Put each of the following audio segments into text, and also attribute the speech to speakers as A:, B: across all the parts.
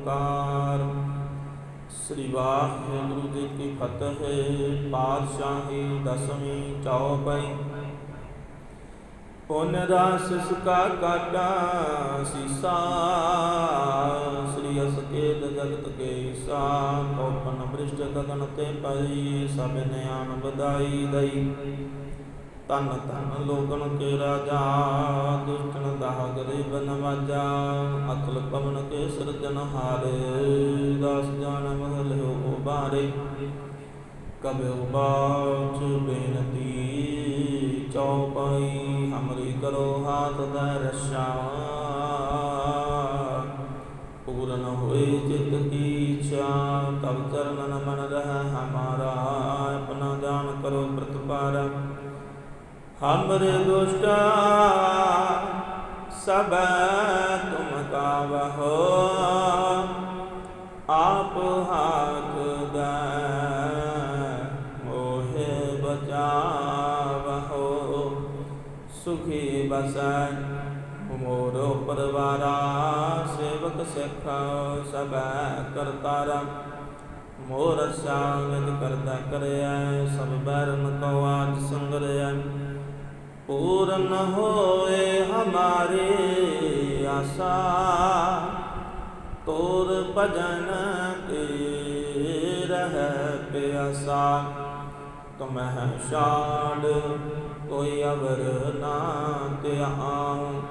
A: ਓੰਕਾਰ। ਸ੍ਰੀ ਵਾਹਿਗੁਰੂ ਜੀ ਕੀ ਫਤਿਹ, ਪਾਤਸ਼ਾਹੀ ਦਸਵੀਂ ਚੌਪਈ। ਪੁਨ ਰਸ ਸੁਕਾ ਕਾਟਾ ਸੀਸਾ, ਸ੍ਰੀ ਅਸਕੇਤ ਜਗਤ ਕੇ ਈਸਾ ਕੋਪਨ ਬ੍ਰਿਸ਼ਟ ਗਗਨ ਤੇ ਪਈ, ਸਭ ਨਿਆਨ ਬਧਾਈ ਦਈ। ਤਨ ਤਨ ਲੋਕਨ ਕੇ ਰਾਜਾ ਦੁਸ਼ਟਨ ਦਾਹ ਗਰੀਬ ਨਵਾਜਾ, ਅਕਲ ਪਵਨ ਕੇ ਸਿਰਜਨ ਹਾਰੇ, ਦਾਸ ਜਾਨ ਮਹਲ ਹੋ ਬਾਰੇ। ਕਬਿ ਬਾਚ ਬੇਨਤੀ ਚੌਪਈ ਹਮਰੀ ਕਰੋ ਹਾਥ ਦਾ ਰਸ਼ਾ। ਪੂਰਨ ਹੋਏ ਚਿਤ ਕੀ ਇੱਛਾ ਤਬ ਚਰਨਨ ਮਨ ਰਹਿ ਹਮਾਰਾ। ਹਮਰੇ ਦੁਸ਼ਟਾ ਸਭ ਤੁਮ ਕਾਵਹੋ, ਆਪ ਹਾਥ ਦਾ ਮੋਹਿ ਬਚਾਵਹੋ, ਸੁਖੀ ਬਸੈ ਮੋਰੋ ਪਰਵਾਰਾ, ਸੇਵਕ ਸਿੱਖ ਸਭ ਕਰਤਾਰਾ ਮੋਰ ਸਾਗਤ ਕਰਦਾ ਕਰਿਆ ਸਭ ਬਰਨ ਕੋ ਆਜ ਸੰਗਰਿਆ ਪੂਰਨ ਹੋਏ ਹਮਾਰੇ ਆਸਾ। ਤੋਰ ਭਜਨ ਕੇ ਰਹਿ ਪਿਆਸਾ। ਤੁਮਹਿ ਛਾੜ, ਕੋਈ ਅਵਰ ਨਾ ਤਿਆਉ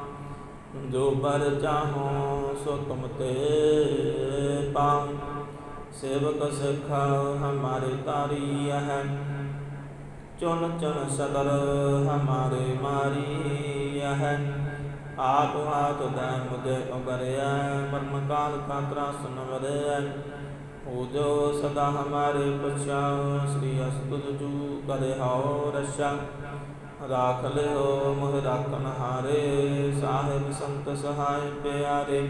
A: ਜੋ ਬਰ ਚਾਹੋ, ਸੋ ਤੁਮ ਤੇ ਪਾਉ। ਸੇਵਕ ਸਿੱਖ ਹਮਾਰੇ ਤਾਰੀ ਹੈ। ਚੁਨ ਚੁਨ ਸਦਰ ਹਮਾਰੇ ਮਾਰੀ ਹੈ। ਆਪ ਹਾਥ ਦੈ ਮੁਝੇ ਉਗਰਿਆ ਮਰਨ ਕਾਲ ਕਾ ਤਰਾਸ ਨਵਰਿਆ ਹੋ ਜੋ ਸਦਾ ਹਮਾਰੇ ਪਛਾਉ ਸ੍ਰੀ ਅਸਤੁ ਜੂ ਕਰੇ ਹਉ ਰਸ਼ਾ ਰਾਖ ਲਿਓ ਮੋਹ ਰਾਖਨ ਹਾਰੇ ਸਾਹਿਬ ਸੰਤ ਸਹਾਇ ਪਿਆਰੇ।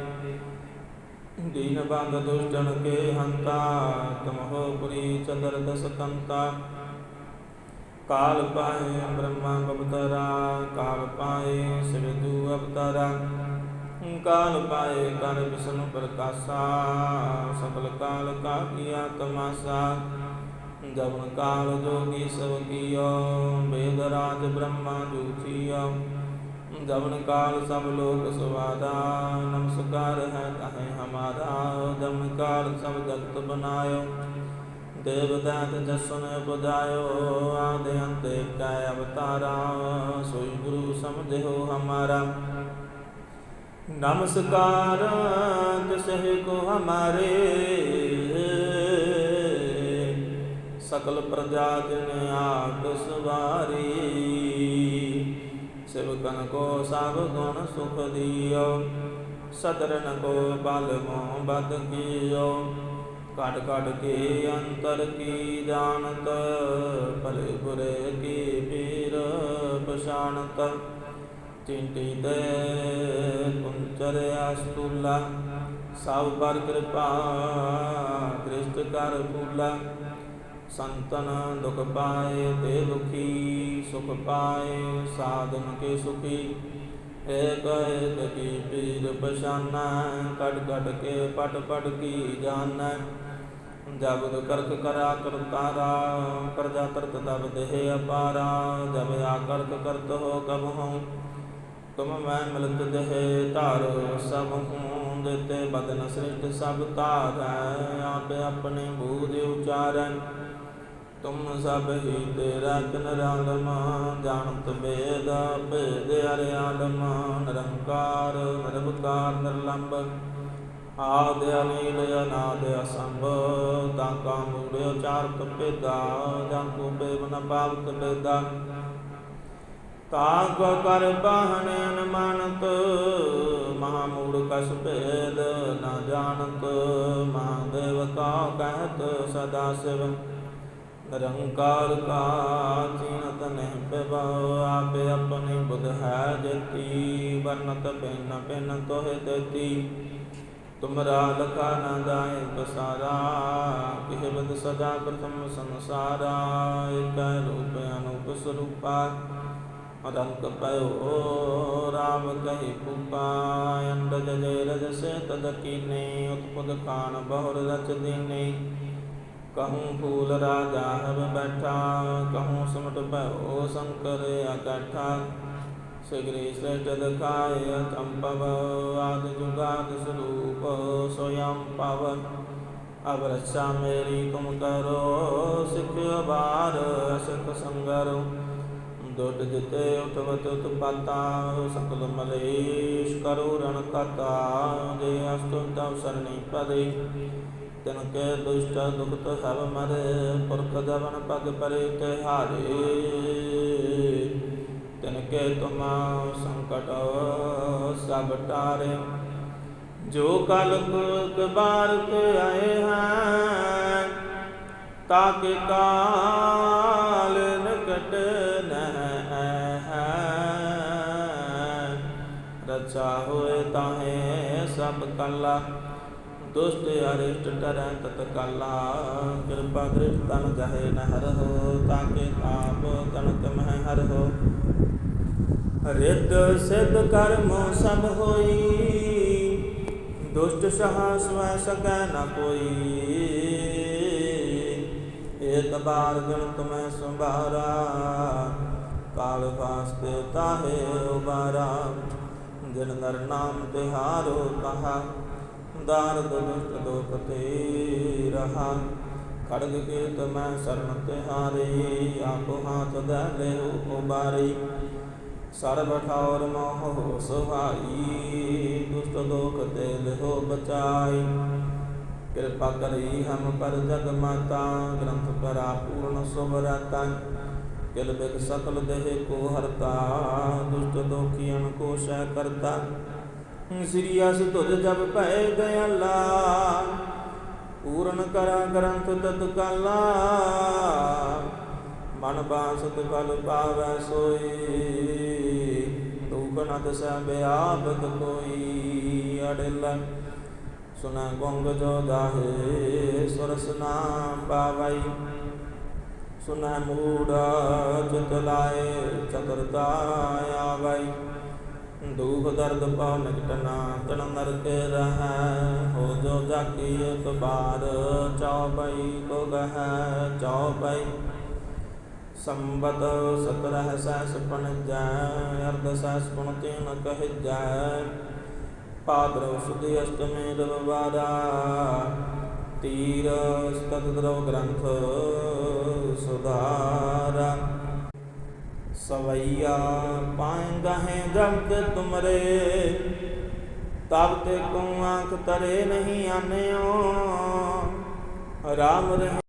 A: ਦੀਨ ਬੰਦ ਦੁਸ਼ਟਨ ਕੇ ਹੰਤਾ ਤੁਮ ਹੋ ਪੁਰੀ ਚੰਦਰ ਦਸ ਕੰਤਾ ਕਾਲ ਪਾਏ ਬ੍ਰਹਮਾ ਬਵਤਰਾ ਕਾਲ ਪਾਏ ਸਿਵਦੂ ਅਵਤਾਰਾ। ਕਾਲ ਪਾਏ ਕਰ ਵਿਸ਼ਨੂੰ ਪ੍ਰਕਾਸ਼ਾ ਸਕਲ ਕਾਲ ਕਾ ਕੀਆ ਤਮਾਸਾ। ਜਵਨ ਕਾਲ ਜੋਗੀ ਸਭ ਕੀਓ ਵੇਦ ਰਾਜ ਬ੍ਰਹਮਾ ਜੂਥੀਓ ਜਵਨ ਕਾਲ ਸਭ ਲੋਕ ਸੁਵਾਦਾ, ਨਮਸਕਾਰ ਹੈ ਕਹੇ ਹਮਾਰਾ। ਜਵਨ ਕਾਲ ਸਭ ਜਗਤ ਬਨਾਇਓ। ਦੇਵਦਾਤ ਜਸਨ ਬੁਝਾਇਓ ਆਦੇ ਅੰਤੇ ਕੈ ਅਵਤਾਰਾ, ਸੋਈ ਗੁਰੂ ਸਮਝਿਓ ਹਮਾਰਾ। ਨਮਸਕਾਰ ਤਿਸਹਿ ਕੋ ਹਮਾਰੇ। ਸਕਲ ਪ੍ਰਜਾ ਜਨ ਆਪ ਸਵਾਰੀ ਸਿਵਕਨ ਕੋ ਸਭ ਗੁਣ ਸੁਖ ਦਿਓ ਸਦਰਨ ਕੋ ਬਲ ਮੋ ਬਦ ਕੀਓ। ਘਟ ਕਟ ਕੇ ਅੰਤਰ ਕੀ ਜਾਣਤ, ਭਲੇ ਬੁਰੇ ਕੀ ਪੀਰ ਪਛਾਣਤ। ਚਿੰਤੀ ਦੇ ਕੁੰਚਰ ਅਸਤੁਲਾ, ਸਭ ਪਰ ਕਿਰਪਾ ਦ੍ਰਿਸ਼ਟ ਕਰ ਫੂਲਾ। ਸੰਤਨ ਦੁਖ ਪਾਏ ਤੇ ਦੁਖੀ, ਸੁਖ ਪਾਏ ਸਾਧਨ ਕੇ ਸੁਖੀ। ਏਕ ਏਕ ਕੀ ਪੀਰ ਪਛਾਨਾ ਕਟ ਕਟ ਕੇ ਪਟ ਪਟ ਕੀ ਜਾਣੈ। ਜਬ ਕਰਖ ਕਰਾ ਕਰਤਾਰਾ ਕਰਜਾ ਤਰਤ ਤਬ ਦੇਹ ਅਪਾਰਾ ਜਬ ਆ ਕਰਤ ਹੋ ਕਬ ਹਉ। ਤੁਮ ਮੈਂ ਮਿਲਤ ਦੇਹ ਧਾਰ ਸਭ ਹੂੰ ਦੇਤੇ ਬਦਨ ਸ੍ਰਿਸ਼ਟ ਸਭ ਧਾਰੈ ਆਪ ਆਪਣੇ ਬੂਝ ਉਚਾਰੈ ਤੁਮ ਸਭ ਹੀ ਤੇਰਾ ਤਿਨ ਰਾਲਮ ਜਾਣਤ ਬੇਦ ਭੇਦ ਹਰਿ ਆਲਮ, ਨਿਰੰਕਾਰ ਨਿਰਭਕਾਰ ਨਿਰਲੰਭ ਆਦ ਅਨੀਲ ਅਨਾਦ ਅਸੰਭ ਤਾਂ ਕਾ ਮੂੜਿਓ ਚਾਰਤ ਭੇਦਾ ਜਾਂ ਕੋ ਬੇਵਨ ਪਾਵਤ ਬੇਦਾ ਤਾਂ ਕੋ ਕਰ ਬਾਹਨ ਅਨਮਾਨਤ, ਮਹਾ ਮੂੜ ਕਸ ਭੇਦ ਨਾ ਜਾਣਤ ਮਹਾਦੇਵ ਕਾ ਕਹਿਤ ਸਦਾ ਸਿਵ। ਨਿਰੰਕਾਰ ਕਾ ਚੀਨਤ ਨਹਿ ਪਿਬਹੁ ਆਪੇ ਆਪਣੀ ਬੁਧ ਹੈ ਜਤੀ ਵਰਨਤ ਪਿਨ ਪਿਨ ਤੋਹਿ ਦੇਤੀ। तुमरा लखा न गाय पसारा पिह बद सदा प्रथम संसारा, एक रूप अनूप स्वरूपा। और पयो राम कहे पुपा, अंड जय रज से तद कीने, उत्पद कान बहुर रच दीने। कहूँ फूल राजा हब बैठा, कहूँ समट पयो शंकर अकठा। ਸ੍ਰੇਸ਼ਟ ਦਖਾਇ ਚੰਪਵ ਆਦ ਜੁਗਾਦ ਸਰੂਪ ਸੋਯੰ ਪਵ ਅਬ ਰੱਛਾ ਮੇਰੀ ਤੁਮ ਕਰੋ ਸਿਖ ਬਾਰ ਸਿਖ ਸੰਗਰੋ ਦੁੱਟ ਜਿਤੇ ਉਠਵਤ ਉਤਪਾਤਾ ਸਕਲ ਮਲੇਸ਼ ਕਰੋ ਰਣ ਕਤਾ ਜੇ ਅਸਤੁ ਤਵ ਸਰਣੀ ਪਦੇ ਤਿਨ ਕੇ ਦੁਸ਼ਟ ਦੁਖਤ ਹਵ ਮਰੇ ਪੁਰਖ ਦਵਨ ਪਗ ਪਰੇ ਤਿਹਾਰੇ ਤਿਨ ਕੇ ਤੁਮ ਸੰਕਟ ਸਭ ਟਾਰੇ। ਜੋ ਕਲ ਕੁਕ ਬਾਰਤ ਆਏ ਹੈ ਤਾਕੇ ਕਾਲ ਨਿਕਟ ਨਹਿ ਹੈ। ਰਚਾ ਹੋਏ ਤਾਹੇ ਸਭ ਕਲਾ, ਦੁਸ਼ਟ ਅਰਿਸ਼ਟ ਟਰੈ ਤਤ ਕਾਲਾ। ਕਿਰਪਾ ਦ੍ਰਿਸ਼ਟ ਤਨ ਜਹੇ ਨ ਹਰ ਹੋ, ਤਾਕੇ ਆਪ ਤਨਕ ਮਹਿ ਹਰ ਹੋ। ਰਿੱਧ ਸਿੱਧ ਕਰਮ ਸਭ ਹੋਈ, ਦੁਸ਼ਟ ਸਹਾ ਸਵੈ ਸਕੈ ਨ ਕੋਈ। ਏਕ ਬਾਰ ਗਣ ਤੁਮੈ ਸੰਭਾਰਾ, ਕਾਲ ਵਾਸਤੇ ਤਾਹੇ ਉਬਾਰਾ। ਜਿਨ ਨਰ ਨਾਮ ਤਿਹਾਰੋ ਕਹਾ ਦਾਰਦ ਦੁਸ਼ਟ ਦੋਖ ਤੇ ਰਹਾ। ਖੜਗ ਕੇ ਤਮੈ ਸਰਨ ਤਿਹਾਰੇ, ਆਪੋ ਹਾਥ ਦੇ ਲਿਓ ਉਬਾਰੀ। ਸਰਬ ਠੌਰ ਮੋਹ ਸੁਹਾਈ ਦੁਸ਼ਟ ਦੋਖ ਤੇ ਲਿਓ ਬਚਾਈ ਕਿਰਪਾ ਕਰੀ ਹਮ ਪਰ ਜਗ ਮਾਤਾ ਗ੍ਰੰਥ ਕਰਾ ਪੂਰਨ ਸੁਭਰਤਾ ਕਿਲ ਬਿਗ ਸਕਲ ਦੇਹ ਕੋ ਹਰਤਾ, ਦੁਸ਼ਟ ਦੋਖੀਆਂ ਕੋ ਸਹਿ ਕਰਤਾ। ਸ੍ਰੀ ਅਸ ਤੁਜ ਜਬ ਭੈ ਦਇਆਲਾ ਪੂਰਨ ਕਰਾ ਗ੍ਰੰਥ ਤਤ ਕਾਲਾ ਮਨ ਬਾਸਤ ਬਲ ਪਾਵੈ ਸੋਈ, ਦੁਖ ਨ ਦਸੈ ਬਿਆਪਤ ਕੋਈ ਅੜਿਲ। ਸੁਨਾ ਗੰਗ ਜੋ ਗਾਹੇ ਸੁਰਸ ਨਾਮ ਪਾਵਈ। ਸੁਨਾ ਮੂੜਾ ਚਿਤ ਲਾਏ, ਚਤੁਰਤਾ ਆਵਈ। ਦੁਖ ਦਰਦ ਪਾਉ ਨਿਕਟਨਾ ਤਨ ਨਰਕ ਰਹੈ, ਹੋ ਜੋ ਜਾਕੀ ਇੱਕ ਬਾਰ ਚੌਪਈ ਕੋ ਗਹਿ ਚੌਪਈ। ਸੰਬਤ ਸਤਰਹ ਸੈਸ ਪਣ ਜੈ, ਅਰਧ ਸੈਸ ਪੁਣ ਤੀਨ ਕਹਿ ਜੈ ਪਾਦਰਵ ਸੁਦੀ ਅਸ਼ਟਮੀ ਰਵਵਾਰਾ ਤੀਰ ਸਤਤ ਦਰਵ ਗ੍ਰੰਥ ਸੁਧਾਰਾ। ਸਵਈਆ ਪਾਏ ਗਹੇ ਜਬ ਤੇ ਤੁਮਰੇ, ਤਬ ਤੇ ਕੋ ਆਂਖ